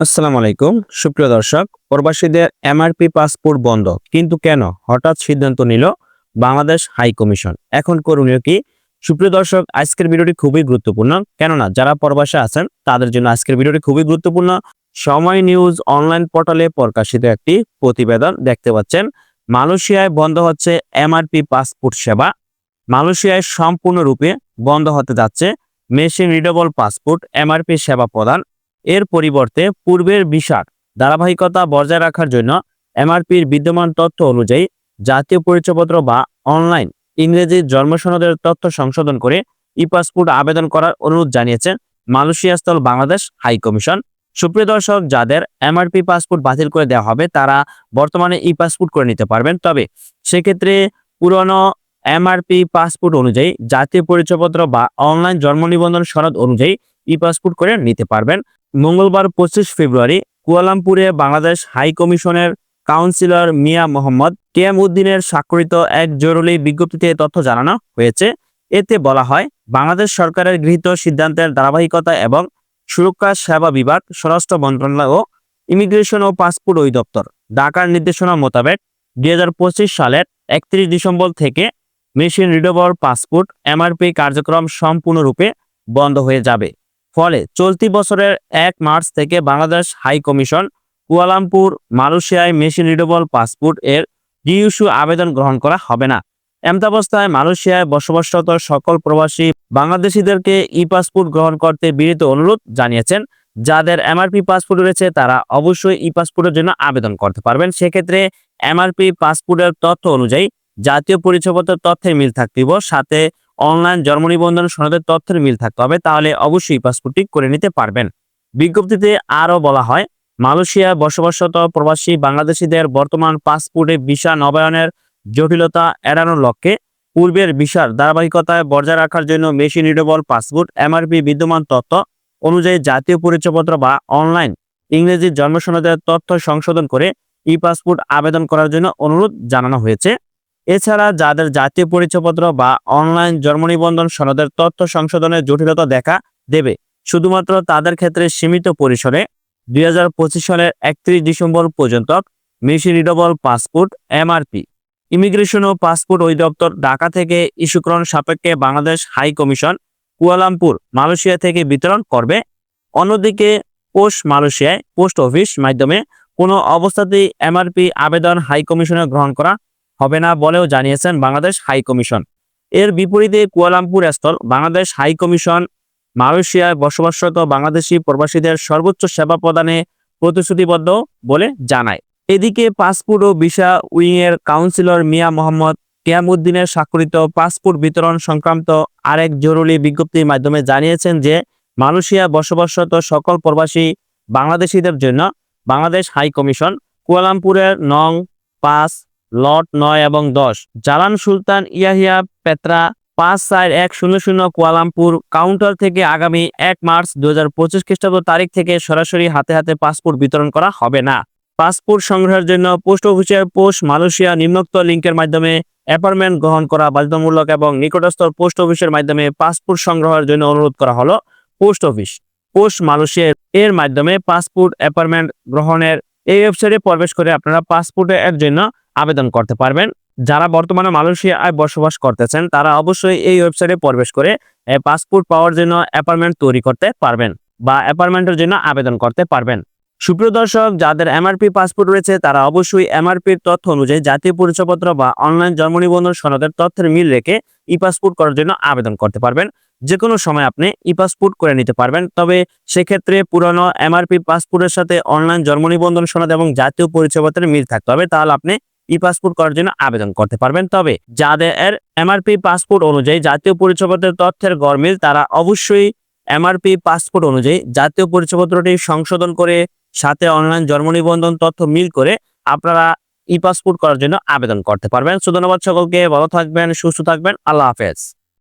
আসসালামু আলাইকুম। সুপ্রিয় দর্শক, প্রবাসীদের এমআরপি পাসপোর্ট বন্ধ। কিন্তু কেন? হঠাৎ সিদ্ধান্ত নিল বাংলাদেশ হাই কমিশন। এখন করণীয় কি? সুপ্রিয় দর্শক, আজকের ভিডিওটি খুবই গুরুত্বপূর্ণ। কেননা, যারা প্রবাসে আছেন, তাদের জন্য আজকের ভিডিওটি খুবই গুরুত্বপূর্ণ। সময় নিউজ অনলাইন পোর্টালে প্রকাশিত একটি প্রতিবেদন দেখতে পাচ্ছেন। মালয়েশিয়ায় বন্ধ হচ্ছে এমআরপি পাসপোর্ট সেবা। মালয়েশিয়ায় সম্পূর্ণরূপে বন্ধ হতে যাচ্ছে মেশিন রিডেবল পাসপোর্ট এমআরপি সেবা প্রদান। এর পরিবর্তে পূর্বের বিশার ধারাবাহিকতা বজায় রাখার জন্য এমআরপির বিদ্যমান তথ্য অনুযায়ী জাতীয় পরিচয়পত্র বা অনলাইন ইংরেজি জন্মসনদের তথ্য সংশোধন করে ই পাসপোর্ট আবেদন করার অনুরোধ জানিয়েছেন মালয়েশিয়া স্থল বাংলাদেশ হাই কমিশন। সুপ্রিয় দর্শক, যাদের এমআরপি পাসপোর্ট বাতিল করে দেওয়া হবে, তারা বর্তমানে ই পাসপোর্ট করে নিতে পারবেন। তবে সেক্ষেত্রে পুরনো এমআরপি পাসপোর্ট অনুযায়ী জাতীয় পরিচয়পত্র বা অনলাইন জন্ম নিবন্ধন সনদ অনুযায়ী ই পাসপোর্ট করে নিতে পারবেন। মঙ্গলবার পঁচিশ ফেব্রুয়ারি কুয়ালামপুরে বাংলাদেশ হাই কমিশনের কাউন্সিলর মিয়া মোহাম্মদ কেএম উদ্দিনের স্বাক্ষরিত এক জরুরি বিজ্ঞপ্তিতে তথ্য জানানো হয়েছে। এতে বলা হয়, বাংলাদেশ সরকারের গৃহীত সিদ্ধান্তের ধারাবাহিকতা এবং সুরক্ষা সেবা বিভাগ, স্বরাষ্ট্র মন্ত্রণালয় ও ইমিগ্রেশন ও পাসপোর্ট অধিদপ্তর ঢাকার নির্দেশনা মোতাবেক দুই হাজার পঁচিশ সালের একত্রিশ ডিসেম্বর থেকে মেশিন রিডোভার, পাসপোর্ট, এমআরপি কার্যক্রম সম্পূর্ণরূপে বন্ধ হয়ে যাবে। ফলে চলতি বছরের এক মার্চ থেকে Bangladesh high commission Kuala Lumpur, মালয়েশিয়ায় মেশিন রিডেবল পাসপোর্ট এর রিইস্যু আবেদন গ্রহণ করা হবে না। এমতাবস্থায় মালয়েশিয়ায় বসবাসরত সকল প্রবাসী বাংলাদেশিদেরকে ই পাসপোর্ট গ্রহণ করতে বিনীত অনুরোধ জানিয়েছেন। যাদের এমআরপি পাসপোর্ট রয়েছে, তারা অবশ্যই ই পাসপোর্টের জন্য আবেদন করতে পারবেন। সেক্ষেত্রে এমআরপি পাসপোর্টের তথ্য অনুযায়ী জাতীয় পরিচয়পত্রের তথ্যের মিল থাকতে সাথে অনলাইন জন্ম নিবন্ধন সনদের তথ্যের মিল থাকতে হবে, তাহলে অবশ্যই পাসপোর্টটি করে নিতে পারবেন। বিজ্ঞপ্তিতে আরও বলা হয় মালয়েশিয়া বসবাসরত প্রবাসী বাংলাদেশিদের বর্তমান পাসপোর্টে ভিসা নবায়নের জটিলতা এড়ানোর লক্ষ্যে পূর্বের ভিসার ধারাবাহিকতায় বজায় রাখার জন্য মেশিন রিডেবল পাসপোর্ট, এমআরপি বিদ্যমান তথ্য অনুযায়ী জাতীয় পরিচয়পত্র বা অনলাইন ইংরেজি জন্মসনদের তথ্য সংশোধন করে ই পাসপোর্ট আবেদন করার জন্য অনুরোধ জানানো হয়েছে। এছাড়া যাদের জাতীয় পরিচয়পত্র বা অনলাইন জন্ম নিবন্ধন সনদের তথ্য সংশোধনের জটিলতা দেখা দেবে। শুধুমাত্র তাদের ক্ষেত্রে সীমিত পরিসরে দুই হাজার পঁচিশ সালের একত্রিশ ডিসেম্বর পর্যন্ত machine readable passport, MRP. Immigration ও পাসপোর্ট অধিদপ্তর ঢাকা থেকে ইস্যুকরণ সাপেক্ষে Bangladesh high commission Kuala Lumpur, Malaysia থেকে বিতরণ করবে। অন্যদিকে পোস্ট মালয়েশিয়ায় পোস্ট অফিস মাধ্যমে কোনো অবস্থাতেই এমআরপি আবেদন হাই কমিশনে গ্রহণ করা হবে না বলেও জানিয়েছেন বাংলাদেশ হাই কমিশন। এর বিপরীতে কুয়ালামপুর স্থল, বাংলাদেশ হাই কমিশন, মালয়েশিয়ায় বসবাসরত বাংলাদেশি প্রবাসীদের সর্বোচ্চ সেবা প্রদানে প্রতিশ্রুতিবদ্ধ বলে জানায়। এদিকে পাসপোর্ট ও ভিসা উইং এর কাউন্সিলর মিয়া মোহাম্মদ কিয়ামুদ্দিনের স্বাক্ষরিত পাসপোর্ট বিতরণ সংক্রান্ত আরেক জরুরি বিজ্ঞপ্তির মাধ্যমে জানিয়েছেন যে মালয়েশিয়া বসবাসরত সকল প্রবাসী বাংলাদেশিদের জন্য বাংলাদেশ হাই কমিশন, কুয়ালামপুরের নং পাঁচ লট নয় এবং দশ। জালান সুলতান ইয়াহিয়া পেত্রা পাঁচ চার এক শূন্য শূন্য কুয়ালামপুর কাউন্টার থেকে আগামী এক মার্চ দু হাজার পঁচিশ খ্রিস্টাব্দ তারিখ থেকে সরাসরি হাতে হাতে পাসপোর্ট বিতরণ করা হবে না। পাসপোর্ট সংগ্রহের জন্য পোস্ট অফিসের পোস্ট মালয়েশিয়া নিম্নোক্ত লিঙ্কের মাধ্যমে অ্যাপার্টমেন্ট গ্রহণ করা বাধ্যতামূলক এবং নিকটস্থ পোস্ট অফিসের মাধ্যমে পাসপোর্ট সংগ্রহের জন্য অনুরোধ করা হলো পোস্ট অফিস। পোস্ট মালয়েশিয়া এর মাধ্যমে পাসপোর্ট অ্যাপার্টমেন্ট গ্রহণের এই ওয়েবসাইটে প্রবেশ করে আপনারা পাসপোর্টের জন্য আবেদন করতে পারবেন। যারা বর্তমানে মালয়েশিয়ায় বসবাস করতেছেন, তারা অবশ্যই এই ওয়েবসাইটে প্রবেশ করে পাসপোর্ট পাওয়ার জন্য অ্যাপার্টমেন্ট তৈরি করতে পারবেন বা অ্যাপার্টমেন্টের জন্য আবেদন করতে পারবেন। সুপ্রিয় দর্শক, যাদের এমআরপি পাসপোর্ট রয়েছে, তারা অবশ্যই এমআরপির তথ্য অনুযায়ী জাতীয় পরিচয়পত্র বা অনলাইন জন্ম নিবন্ধন সনদের তথ্যের মিল রেখে ই পাসপোর্ট করার জন্য আবেদন করতে পারবেন। যে কোনো সময় আপনি ই পাসপোর্ট করে নিতে পারবেন, তবে সেক্ষেত্রে পুরনো এমআরপি পাসপোর্টের সাথে অনলাইন জন্ম নিবন্ধন সনদ এবং জাতীয় পরিচয়পত্রের মিল থাকতে হবে। তাহলে আপনি ই পাসপোর্ট করার জন্য আবেদন করতে পারবেন। তবে যাদের এমআরপি পাসপোর্ট অনুযায়ী জাতীয় পরিচয়পত্রের তথ্যের গরমিল তারা অবশ্যই এমআরপি পাসপোর্ট অনুযায়ী জাতীয় পরিচয়পত্রটি সংশোধন করে, সাথে অনলাইন জন্ম নিবন্ধন তথ্য মিল করে আপনারা ই পাসপোর্ট করার জন্য আবেদন করতে পারবেন। সুধন্যবাদ সকলকে, ভালো থাকবেন, সুস্থ থাকবেন, আল্লাহ হাফেজ।